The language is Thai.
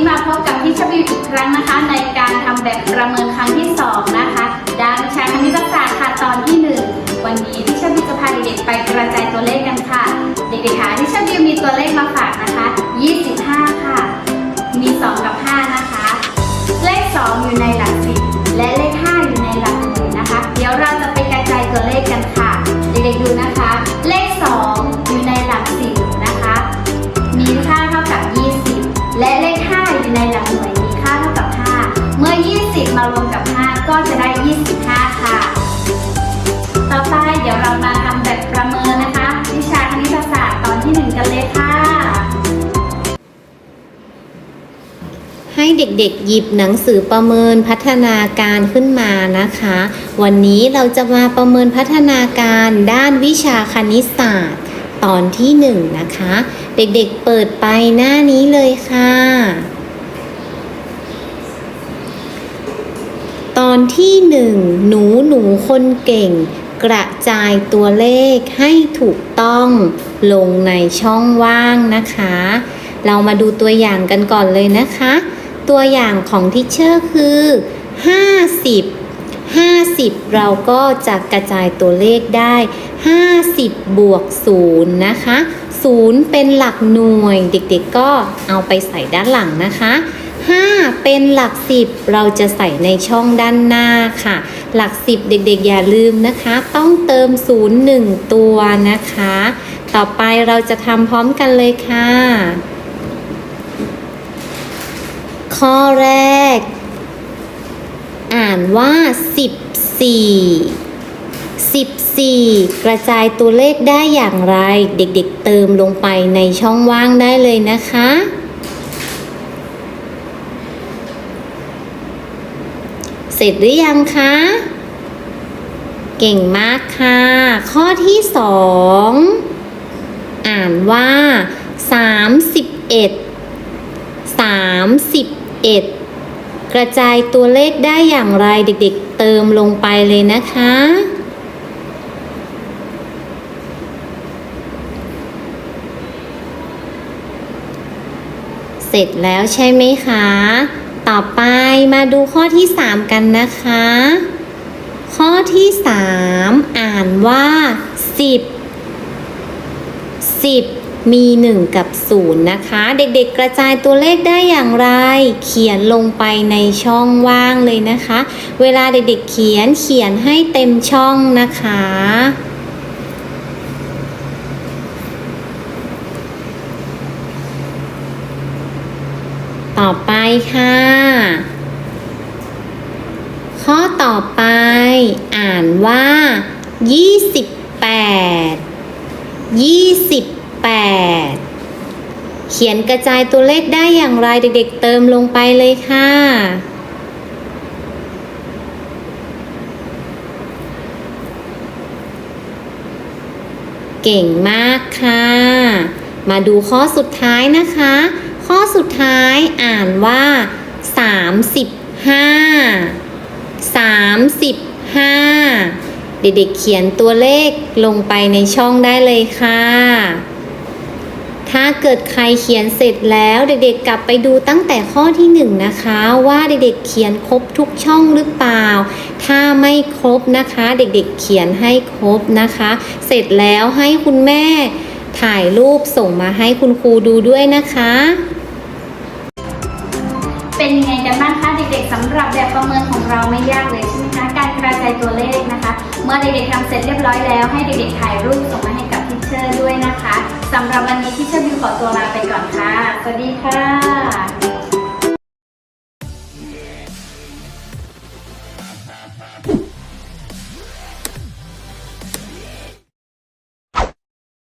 นี้มาพบกับพี่ชบิวอีกครั้งนะคะ ในการทำแบบประเมินครั้งที่ 2 นะคะด้านวิชาคณิตศาสตร์ค่ะตอนที่ 1 วันนี้พี่ชบิวจะพาเด็กๆไปกระจายตัวเลขกันค่ะ เด็กๆคะพี่ชบิวมีตัวเลขมาฝากนะคะ 25 ค่ะ มี 2 กับ 5 นะคะ เลข 2 อยู่ใน ก็จะได้ 25 ค่ะ ต่อไปเดี๋ยวเรามาทำแบบประเมินนะคะ วิชาคณิตศาสตร์ตอนที่ 1 กันเลยค่ะ ให้เด็กๆหยิบหนังสือประเมินพัฒนาการขึ้นมานะคะ วันนี้เราจะมาประเมินพัฒนาการด้านวิชาคณิตศาสตร์ตอนที่หนึ่งนะคะ เด็กๆเปิดไปหน้านี้เลยค่ะ อนที่หนึ่งหนูหนูคนเก่ง กระจายตัวเลขให้ถูกต้องลงในช่องว่างนะคะ เรามาดูตัวอย่างกันก่อนเลยนะคะ ตัวอย่างของทิเชอร์คือ 50 50 เราก็จะกระจายตัวเลขได้ 50 บวก 0 นะคะ 0 เป็นหลักหน่วย เด็กๆก็เอาไปใส่ด้านหลังนะคะ 5 เป็นหลัก 10 เราจะใส่ในช่องด้านหน้าค่ะ หลัก 10 เด็กๆ อย่าลืมนะคะ ต้องเติม 0 1 ตัวนะคะ ต่อไปเราจะทำพร้อมกันเลยค่ะ ข้อแรก อ่านว่า 14 14 กระจายตัวเลขได้อย่างไร เด็กๆเติมลงไปในช่องว่างได้เลยนะคะ เสร็จหรือยังคะ เก่งมากค่ะ ข้อที่สองอ่านว่า 31 31 กระจายตัวเลขได้อย่างไรเด็กๆ เติมลงไปเลยนะคะ เสร็จแล้วใช่ไหมคะ ต่อไปมาดูข้อที่ 3 กันนะคะ ข้อที่ 3 อ่านว่า 10 10 มี 1 กับ 0 นะคะ เด็กๆกระจายตัวเลขได้อย่างไร เขียนลงไปในช่องว่างเลยนะคะ เวลาเด็กๆเขียนเขียนให้เต็มช่องนะคะ ต่อไปค่ะ ข้อต่อไป อ่านว่า 28 28 เขียนกระจายตัวเลขได้อย่างไรเด็กๆเติมลงไปเลยค่ะเก่งมากค่ะ มาดูข้อสุดท้ายนะคะ ข้อสุดท้ายอ่านว่า 35 35 เด็กๆเขียนตัวเลขลงไปในช่องได้เลยค่ะ ถ้าเกิดใครเขียนเสร็จแล้วเด็กๆกลับไปดูตั้งแต่ข้อที่หนึ่งนะคะว่าเด็กๆเขียนครบทุกช่องหรือเปล่า ถ้าไม่ครบนะคะ เด็กๆเขียนให้ครบนะคะ เสร็จแล้วให้คุณแม่ถ่ายรูปส่งมาให้คุณครูดูด้วยนะคะ เป็นยังไงกันบ้างคะเด็กๆสำหรับแบบประเมินของเราไม่ยากเลยใช่ไหมคะการกระจายตัวเลขนะคะ เมื่อเด็กๆทำเสร็จเรียบร้อยแล้ว ให้เด็กๆถ่ายรูปส่งมาให้กับทิชเชอร์ด้วยนะคะสำหรับวันนี้ทิชเชอร์บิวขอตัวลาไปก่อนค่ะสวัสดีค่ะ